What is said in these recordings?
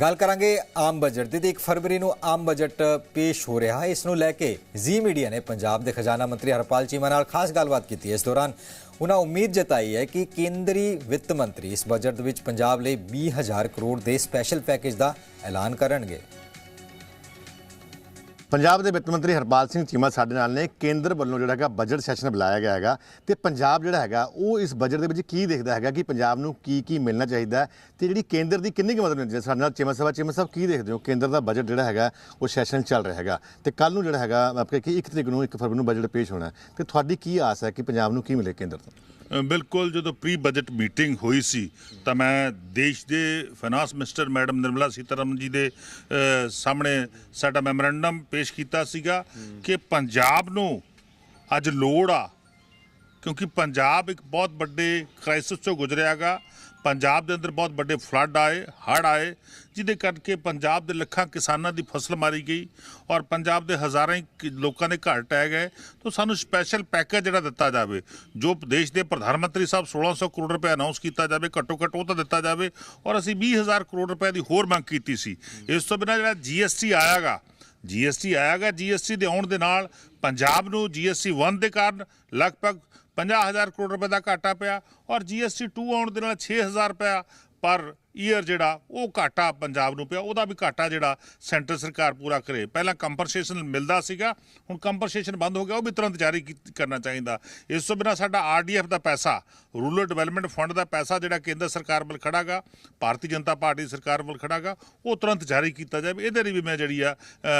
ਗੱਲ ਕਰਾਂਗੇ ਆਮ ਬਜਟ ਦੀ, ਤੇ 1 ਫਰਵਰੀ ਨੂੰ ਆਮ ਬਜਟ ਪੇਸ਼ ਹੋ ਰਿਹਾ ਹੈ। ਇਸ ਨੂੰ ਲੈ ਕੇ ਜ਼ੀ ਮੀਡੀਆ ਨੇ ਪੰਜਾਬ ਦੇ ਖਜ਼ਾਨਾ ਮੰਤਰੀ ਹਰਪਾਲ ਚੀਮਾ ਨਾਲ ਖਾਸ ਗੱਲਬਾਤ ਕੀਤੀ। ਹੈ ਇਸ ਦੌਰਾਨ ਉਹਨਾਂ ਉਮੀਦ ਜਤਾਈ ਹੈ ਕਿ ਕੇਂਦਰੀ ਵਿੱਤ ਮੰਤਰੀ ਇਸ ਬਜਟ ਵਿੱਚ ਪੰਜਾਬ ਲਈ 20000 ਕਰੋੜ ਦੇ ਸਪੈਸ਼ਲ ਪੈਕੇਜ ਦਾ ਐਲਾਨ ਕਰਨਗੇ। ਪੰਜਾਬ ਦੇ ਵਿੱਤ ਮੰਤਰੀ ਹਰਪਾਲ ਸਿੰਘ ਚੀਮਾ ਸਾਡੇ ਨਾਲ ਨੇ। ਕੇਂਦਰ ਵੱਲੋਂ ਜਿਹੜਾ ਹੈਗਾ ਬਜਟ ਸੈਸ਼ਨ ਬੁਲਾਇਆ ਗਿਆ ਹੈਗਾ ਤੇ ਪੰਜਾਬ ਜਿਹੜਾ ਹੈਗਾ, ਉਹ ਇਸ ਬਜਟ ਦੇ ਵਿੱਚ ਕੀ ਦੇਖਦਾ ਹੈਗਾ ਕਿ ਪੰਜਾਬ ਨੂੰ ਕੀ ਕੀ ਮਿਲਣਾ ਚਾਹੀਦਾ ਹੈ ਤੇ ਜਿਹੜੀ ਕੇਂਦਰ ਦੀ ਕਿੰਨੀ ਕੁ ਮਦਦ ਮਿਲਣੀ ਹੈ? ਸਾਡੇ ਨਾਲ ਚੀਮਾ ਸਾਹਿਬ ਚੀਮਾ ਸਾਹਿਬ ਕੀ ਦੇਖਦੇ ਹੋ? ਕੇਂਦਰ ਦਾ ਬਜਟ ਜਿਹੜਾ ਹੈਗਾ, ਉਹ ਸੈਸ਼ਨ ਚੱਲ ਰਿਹਾ ਹੈਗਾ ਤੇ ਕੱਲ ਨੂੰ ਜਿਹੜਾ ਹੈਗਾ ਆਪਣੇ ਕਿ 1 ਤਰੀਕ ਨੂੰ 1 ਫਰਵਰੀ ਨੂੰ ਬਜਟ ਪੇਸ਼ ਹੋਣਾ ਹੈ ਤੇ ਤੁਹਾਡੀ ਕੀ ਆਸ ਹੈ ਕਿ ਪੰਜਾਬ ਨੂੰ ਕੀ ਮਿਲੇ ਕੇਂਦਰ ਤੋਂ? ਬਿਲਕੁਲ ਜਦੋਂ ਪ੍ਰੀ ਬਜਟ ਮੀਟਿੰਗ ਹੋਈ ਸੀ, ਤਾਂ ਮੈਂ ਦੇਸ਼ ਦੇ finance minister madam Nirmala Sitharaman ji ਦੇ ਸਾਹਮਣੇ ਸਾਡਾ ਮੈਮੋਰੈਂਡਮ ਪੇਸ਼ ਕੀਤਾ ਸੀਗਾ ਕਿ ਪੰਜਾਬ ਨੂੰ ਅੱਜ ਲੋੜ ਆ ਕਿਉਂਕਿ ਪੰਜਾਬ ਇੱਕ ਬਹੁਤ ਵੱਡੇ ਕ੍ਰਾਈਸਿਸ ਤੋਂ ਗੁਜ਼ਰਿਆਗਾ। ਪੰਜਾਬ ਦੇ ਅੰਦਰ ਬਹੁਤ ਵੱਡੇ ਫਲੱਡ ਆਏ, ਹੜ੍ਹ ਆਏ, ਜਿਹਦੇ ਕਰਕੇ ਪੰਜਾਬ ਦੇ ਲੱਖਾਂ ਕਿਸਾਨਾਂ ਦੀ ਫਸਲ ਮਾਰੀ ਗਈ ਔਰ ਪੰਜਾਬ ਦੇ ਹਜ਼ਾਰਾਂ ਲੋਕਾਂ ਦੇ ਘਰ ਟਹਿ ਗਏ। ਤਾਂ ਸਾਨੂੰ ਸਪੈਸ਼ਲ ਪੈਕੇਜ ਜਿਹੜਾ ਦਿੱਤਾ ਜਾਵੇ, ਜੋ ਦੇਸ਼ ਦੇ ਪ੍ਰਧਾਨ ਮੰਤਰੀ ਸਾਹਿਬ 1600 ਕਰੋੜ ਰੁਪਏ ਅਨਾਉਂਸ ਕੀਤਾ ਜਾਵੇ, ਘੱਟੋ ਘੱਟ ਉਹ ਤਾਂ ਦਿੱਤਾ ਜਾਵੇ ਔਰ ਅਸੀਂ 20000 ਕਰੋੜ ਰੁਪਏ ਦੀ ਹੋਰ ਮੰਗ ਕੀਤੀ ਸੀ। ਇਸ ਤੋਂ ਬਿਨਾਂ ਜਿਹੜਾ ਜੀਐਸਟੀ ਆਇਆਗਾ ਜੀਐਸਟੀ ਆਇਆਗਾ ਜੀਐਸਟੀ ਦੇ ਆਉਣ ਦੇ ਨਾਲ ਪੰਜਾਬ ਨੂੰ ਜੀਐਸਟੀ 1 ਦੇ ਕਾਰਨ ਲਗਭਗ 50000 ਕਰੋੜ ਰੁਪਏ ਦਾ ਘਾਟਾ ਪਿਆ ਔਰ ਜੀਐਸਟੀ 2 ਆਉਣ ਦੇ ਨਾਲ 6000 ਰੁਪਇਆ ਪਰ ਈਅਰ ਜਿਹੜਾ, ਉਹ ਘਾਟਾ ਪੰਜਾਬ ਨੂੰ ਪਿਆ, ਉਹਦਾ ਵੀ ਘਾਟਾ ਜਿਹੜਾ ਸੈਂਟਰ ਸਰਕਾਰ ਪੂਰਾ ਕਰੇ। ਪਹਿਲਾਂ ਕੰਪਨਸੇਸ਼ਨ ਮਿਲਦਾ ਸੀਗਾ, ਹੁਣ ਕੰਪਨਸੇਸ਼ਨ ਬੰਦ ਹੋ ਗਿਆ, ਉਹ ਵੀ ਤੁਰੰਤ ਜਾਰੀ ਕਰਨਾ ਚਾਹੀਦਾ। ਇਸ ਤੋਂ ਬਿਨਾਂ ਸਾਡਾ ਆਰਡੀਐਫ ਦਾ ਪੈਸਾ ਰੂਰਲ ਡਿਵੈਲਪਮੈਂਟ ਫੰਡ ਦਾ ਪੈਸਾ ਜਿਹੜਾ ਕੇਂਦਰ ਸਰਕਾਰ ਵੱਲ ਖੜਾਗਾ, ਭਾਰਤੀ ਜਨਤਾ ਪਾਰਟੀ ਸਰਕਾਰ ਵੱਲ ਖੜਾਗਾ, ਉਹ ਤੁਰੰਤ ਜਾਰੀ ਕੀਤਾ ਜਾਵੇ। ਇਹਦੇ ਲਈ ਵੀ ਮੈਂ ਜਿਹੜੀ ਆ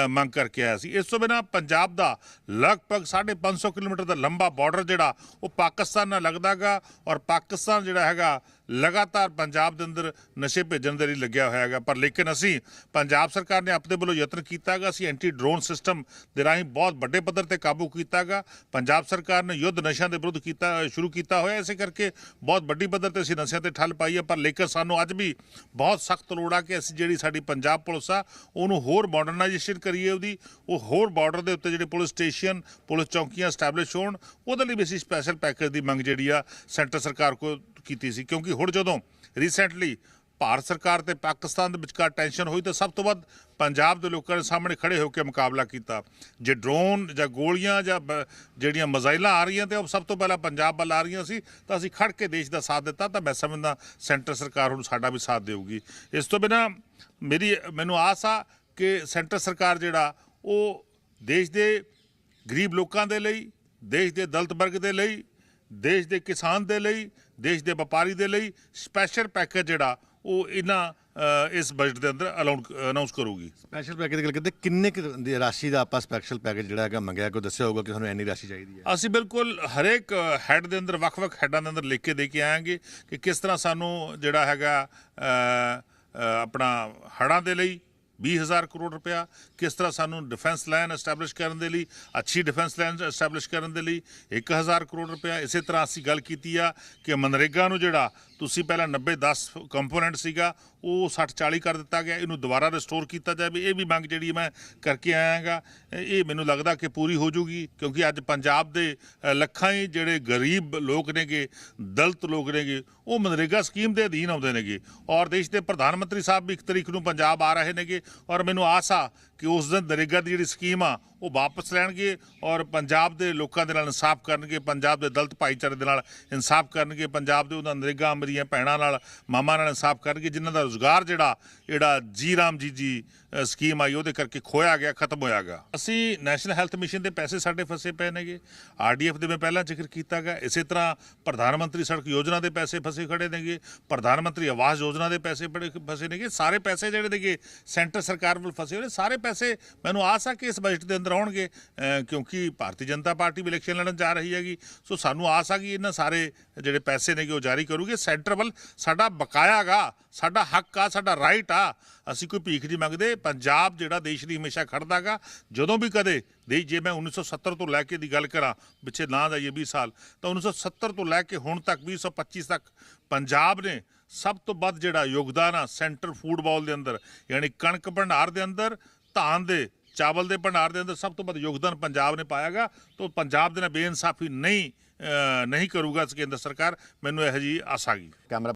ਮੰਗ ਕਰਕੇ ਆਇਆ ਸੀ। ਇਸ ਤੋਂ ਬਿਨਾਂ ਪੰਜਾਬ ਦਾ ਲਗਭਗ 550 ਕਿਲੋਮੀਟਰ ਦਾ ਲੰਬਾ ਬਾਰਡਰ ਜਿਹੜਾ, ਉਹ ਪਾਕਿਸਤਾਨ ਨਾਲ ਲੱਗਦਾਗਾ ਔਰ ਪਾਕਿਸਤਾਨ ਜਿਹੜਾ ਹੈਗਾ ਲਗਾਤਾਰ ਪੰਜਾਬ ਦੇ ਅੰਦਰ ਨਸ਼ੇ ਭੇਜਣ ਦੇ ਲਈ ਲੱਗਿਆ ਹੋਇਆ ਹੈਗਾ। ਪਰ ਲੇਕਿਨ ਅਸੀਂ, ਪੰਜਾਬ ਸਰਕਾਰ ਨੇ ਆਪਣੇ ਵੱਲੋਂ ਯਤਨ ਕੀਤਾਗਾ, ਅਸੀਂ ਐਂਟੀ ਡਰੋਨ ਸਿਸਟਮ ਦੇ ਰਾਹੀਂ ਬਹੁਤ ਵੱਡੇ ਪੱਧਰ ਤੇ ਕਾਬੂ ਕੀਤਾਗਾ। ਪੰਜਾਬ ਸਰਕਾਰ ਨੇ ਯੁੱਧ ਨਸ਼ਿਆਂ ਦੇ ਵਿਰੁੱਧ ਕੀਤਾ, ਸ਼ੁਰੂ ਕੀਤਾ ਹੋਇਆ, ਇਸੇ ਕਰਕੇ ਬਹੁਤ ਵੱਡੀ ਪੱਧਰ ਤੇ ਅਸੀਂ ਨਸ਼ਿਆਂ ਤੇ ਠੱਲ ਪਾਈ ਹੈ ਪਰ ਲੇਕਿਨ ਸਾਨੂੰ ਅੱਜ ਵੀ ਬਹੁਤ ਸਖਤ ਲੋੜ ਆ ਕਿ ਅਸੀਂ ਜਿਹੜੀ ਸਾਡੀ ਪੰਜਾਬ ਪੁਲਿਸ ਆ, ਉਹਨੂੰ ਹੋਰ ਮਾਡਰਨਾਈਜੇਸ਼ਨ ਕਰੀਏ ਉਹਦੀ। ਉਹ ਹੋਰ ਬਾਰਡਰ ਦੇ ਉੱਤੇ ਜਿਹੜੇ ਪੁਲਿਸ ਸਟੇਸ਼ਨ ਪੁਲਿਸ ਚੌਕੀਆਂ ਸਟੈਬਲਿਸ਼ ਹੋਣ, ਉਹਦੇ ਲਈ ਵੀ ਅਸੀਂ ਸਪੈਸ਼ਲ ਪੈਕੇਜ ਦੀ ਮੰਗ ਜਿਹੜੀ ਆ, ਸੈਂਟਰ ਸਰਕਾਰ ਕੋਲ ਕੀਤੀ ਸੀ, ਕਿਉਂਕਿ ਹੁਣ ਜਦੋਂ ਰੀਸੈਂਟਲੀ ਭਾਰਤ ਸਰਕਾਰ ਤੇ ਪਾਕਿਸਤਾਨ ਦੇ ਵਿਚਕਾਰ ਟੈਨਸ਼ਨ ਹੋਈ ਤਾਂ ਸਭ ਤੋਂ ਵੱਧ ਪੰਜਾਬ ਦੇ ਲੋਕਾਂ ਦੇ ਸਾਹਮਣੇ ਖੜੇ ਹੋ ਕੇ ਮੁਕਾਬਲਾ ਕੀਤਾ। ਜੇ ਡਰੋਨ ਜਾਂ ਗੋਲੀਆਂ ਜਾਂ ਜਿਹੜੀਆਂ ਮਜ਼ਾਈਲਾਂ ਆ ਰਹੀਆਂ ਤੇ ਉਹ ਸਭ ਤੋਂ ਪਹਿਲਾਂ ਪੰਜਾਬ ਵੱਲ ਆ ਰਹੀਆਂ ਸੀ, ਤਾਂ ਅਸੀਂ ਖੜ ਕੇ ਦੇਸ਼ ਦਾ ਸਾਥ ਦਿੱਤਾ, ਤਾਂ ਮੈਂ ਸਮਝਦਾ ਸੈਂਟਰ ਸਰਕਾਰ ਹੁਣ ਸਾਡਾ ਵੀ ਸਾਥ ਦੇਊਗੀ। ਇਸ ਤੋਂ ਬਿਨਾ ਮੇਰੀ, ਮੈਨੂੰ ਆਸ ਆ ਕਿ ਸੈਂਟਰ ਸਰਕਾਰ ਜਿਹੜਾ, ਉਹ ਦੇਸ਼ ਦੇ ਗਰੀਬ ਲੋਕਾਂ ਦੇ ਲਈ, ਦੇਸ਼ ਦੇ ਦਲਤ ਵਰਗ ਦੇ ਲਈ ਦੇਸ਼ ਦੇ ਕਿਸਾਨ ਦੇ ਲਈ ਦੇਸ਼ ਦੇ ਵਪਾਰੀ ਦੇ ਲਈ ਸਪੈਸ਼ਲ ਪੈਕੇਜ ਜਿਹੜਾ ਉਹ ਇਹਨਾਂ ਇਸ ਬਜਟ ਦੇ ਅੰਦਰ ਅਨਾਉਂਸ ਕਰੂਗੀ। ਸਪੈਸ਼ਲ ਪੈਕੇਜ ਦੀ ਗੱਲ ਕਰਦੇ ਕਿੰਨੇ ਕੁ ਦੀ ਰਾਸ਼ੀ ਦਾ ਆਪਾਂ ਸਪੈਸ਼ਲ ਪੈਕੇਜ ਜਿਹੜਾ ਹੈਗਾ ਮੰਗਿਆ? ਕੋਈ ਦੱਸਿਆ ਹੋਊਗਾ ਕਿ ਸਾਨੂੰ ਇੰਨੀ ਰਾਸ਼ੀ ਚਾਹੀਦੀ ਹੈ? ਅਸੀਂ ਬਿਲਕੁਲ ਹਰੇਕ ਹੈੱਡ ਦੇ ਅੰਦਰ ਵੱਖ-ਵੱਖ ਹੈੱਡਾਂ ਦੇ ਅੰਦਰ ਲਿਖ ਕੇ ਦੇ ਕੇ ਆਵਾਂਗੇ ਕਿ ਕਿਸ ਤਰ੍ਹਾਂ ਸਾਨੂੰ ਜਿਹੜਾ ਹੈਗਾ ਆਪਣਾ ਹੜਾਂ ਦੇ ਲਈ 20000 ਕਰੋੜ ਰੁਪਇਆ ਕਿਸ ਤਰ੍ਹਾਂ ਸਾਨੂੰ ਡਿਫੈਂਸ ਲਾਈਨ ਐਸਟੈਬਲਿਸ਼ ਕਰਨ ਦੇ ਲਈ, ਅੱਛੀ ਡਿਫੈਂਸ ਲਾਈਨ ਐਸਟੈਬਲਿਸ਼ ਕਰਨ ਦੇ ਲਈ 1000 ਕਰੋੜ ਰੁਪਇਆ ਇਸੇ ਤਰ੍ਹਾਂ ਅਸੀਂ ਗੱਲ ਕੀਤੀ ਆ ਕਿ ਮਨਰੇਗਾ ਨੂੰ ਜਿਹੜਾ ਤੁਸੀਂ ਪਹਿਲਾਂ 90 10 ਕੰਪੋਨੈਂਟ ਸੀਗਾ, ਉਹ 60 40 ਕਰ ਦਿੱਤਾ ਗਿਆ, ਇਹਨੂੰ ਦੁਬਾਰਾ ਰਿਸਟੋਰ ਕੀਤਾ ਜਾਵੇ, ਇਹ ਵੀ ਮੰਗ ਜਿਹੜੀ ਮੈਂ ਕਰਕੇ ਆਇਆਗਾ। ਇਹ ਮੈਨੂੰ ਲੱਗਦਾ ਕਿ ਪੂਰੀ ਹੋ ਜੂਗੀ, ਕਿਉਂਕਿ ਅੱਜ ਪੰਜਾਬ ਦੇ ਲੱਖਾਂ ਹੀ ਜਿਹੜੇ ਗਰੀਬ ਲੋਕ ਨੇਗੇ, ਦਲਤ ਲੋਕ ਨੇਗੇ, ਉਹ ਮਨਰੇਗਾ ਸਕੀਮ ਦੇ ਅਧੀਨ ਆਉਂਦੇ ਨੇਗੇ। ਔਰ ਦੇਸ਼ ਦੇ ਪ੍ਰਧਾਨ ਮੰਤਰੀ ਸਾਹਿਬ ਵੀ ਇੱਕ ਤਰੀਕ ਨੂੰ ਪੰਜਾਬ ਆ ਰਹੇ ਨੇਗੇ, ਔਰ ਮੈਨੂੰ ਆਸ ਆ ਕਿ ਉਸ ਦਿਨ ਨਰੇਗਾ ਦੀ ਜਿਹੜੀ ਸਕੀਮ ਆ, ਉਹ ਵਾਪਸ ਲੈਣਗੇ ਔਰ ਪੰਜਾਬ ਦੇ ਲੋਕਾਂ ਦੇ ਨਾਲ ਇਨਸਾਫ ਕਰਨਗੇ, ਪੰਜਾਬ ਦੇ ਦਲਤ ਭਾਈਚਾਰੇ ਦੇ ਨਾਲ ਇਨਸਾਫ ਕਰਨਗੇ, ਪੰਜਾਬ ਦੇ ਉਹਨਾਂ ਨਰੇਗਾ ਅਮਰੀਆਂ ਭੈਣਾਂ ਨਾਲ, ਮਾਮਾ ਨਾਲ ਇਨਸਾਫ ਕਰਨਗੇ, ਜਿਨ੍ਹਾਂ ਦਾ ਰੋਜ਼ਗਾਰ ਜਿਹੜਾ ਜਿਹੜਾ ਜੀ ਰਾਮ ਜੀ ਜੀ ਸਕੀਮ ਆਈ, ਉਹਦੇ ਕਰਕੇ ਖੋਇਆ ਗਿਆ, ਖਤਮ ਹੋਇਆ ਹੋਇਆਗਾ ਅਸੀਂ ਨੈਸ਼ਨਲ ਹੈਲਥ ਮਿਸ਼ਨ ਦੇ ਪੈਸੇ ਸਾਡੇ ਫਸੇ ਪਏ ਨੇਗੇ। ਆਰਡੀਐਫ ਦੇ ਮੈਂ ਪਹਿਲਾਂ ਜ਼ਿਕਰ ਕੀਤਾ ਗਿਆ ਇਸੇ ਤਰ੍ਹਾਂ ਪ੍ਰਧਾਨ ਮੰਤਰੀ ਸੜਕ ਯੋਜਨਾ ਦੇ ਪੈਸੇ ਫਸੇ ਖੜੇ ਨੇਗੇ। ਪ੍ਰਧਾਨ ਮੰਤਰੀ ਆਵਾਸ ਯੋਜਨਾ ਦੇ ਪੈਸੇ ਬੜੇ ਫਸੇ ਨੇਗੇ। ਸਾਰੇ ਪੈਸੇ ਜਿਹੜੇ ਨੇਗੇ, ਸੈਂਟਰ ਸਰਕਾਰ ਵੱਲ ਫਸੇ ਹੋਏ ਨੇ। ਸਾਰੇ ਪੈਸੇ ਮੈਨੂੰ ਆਸ ਆ ਕਿ ਇਸ ਬਜਟ ਦੇ ਅੰਦਰ ਆਉਣਗੇ ਕਿਉਂਕਿ ਭਾਰਤੀ ਜਨਤਾ ਪਾਰਟੀ ਵੀ ਇਲੈਕਸ਼ਨ ਲੜਨ ਜਾ ਰਹੀ ਹੈਗੀ। ਸੋ ਸਾਨੂੰ ਆਸ ਆ ਕਿ ਇਹਨਾਂ ਸਾਰੇ ਜਿਹੜੇ ਪੈਸੇ ਨੇਗੇ ਉਹ ਜਾਰੀ ਕਰੂਗੇ। ਸੈਂਟਰ ਵੱਲ ਸਾਡਾ ਬਕਾਇਆਗਾ ਸਾਡਾ ਹੱਕ ਆ, ਸਾਡਾ ਰਾਈਟ ਆ। ਅਸੀਂ ਕੋਈ ਭੀਖ ਨਹੀਂ ਮੰਗਦੇ। ਪੰਜਾਬ ਜਿਹੜਾ ਦੇਸ਼ ਲਈ ਹਮੇਸ਼ਾ ਖੜਦਾਗਾ ਜਦੋਂ ਵੀ ਕਦੇ ਦੇਸ਼, ਜੇ ਮੈਂ 1970 ਤੋਂ ਲੈ ਕੇ ਦੀ ਗੱਲ ਕਰਾਂ, ਪਿੱਛੇ ਨਾ ਜਾਈਏ 20 ਸਾਲ, ਤਾਂ 1970 ਤੋਂ ਲੈ ਕੇ ਹੁਣ ਤੱਕ 2025 ਤੱਕ ਪੰਜਾਬ ਨੇ ਸਭ ਤੋਂ ਵੱਧ ਜਿਹੜਾ ਯੋਗਦਾਨ ਆ ਸੈਂਟਰ ਫੂਡ ਬਾਲ ਦੇ ਅੰਦਰ, ਯਾਨੀ ਕਣਕ ਭੰਡਾਰ ਦੇ ਅੰਦਰ ਧਾਨ ਦੇ ਚਾਵਲ ਦੇ ਭੰਡਾਰ ਦੇ ਅੰਦਰ ਸਭ ਤੋਂ ਵੱਧ ਯੋਗਦਾਨ ਪੰਜਾਬ ਨੇ ਪਾਇਆਗਾ। ਤੋਂ ਪੰਜਾਬ ਦੇ ਨਾਲ ਬੇਇਨਸਾਫੀ ਨਹੀਂ ਅ, ਨਹੀਂ ਕਰੂਗਾ ਕੇਂਦਰ ਸਰਕਾਰ ਮੈਨੂੰ ਇਹੋ ਜੀ ਆਸ ਆ ਗਈ।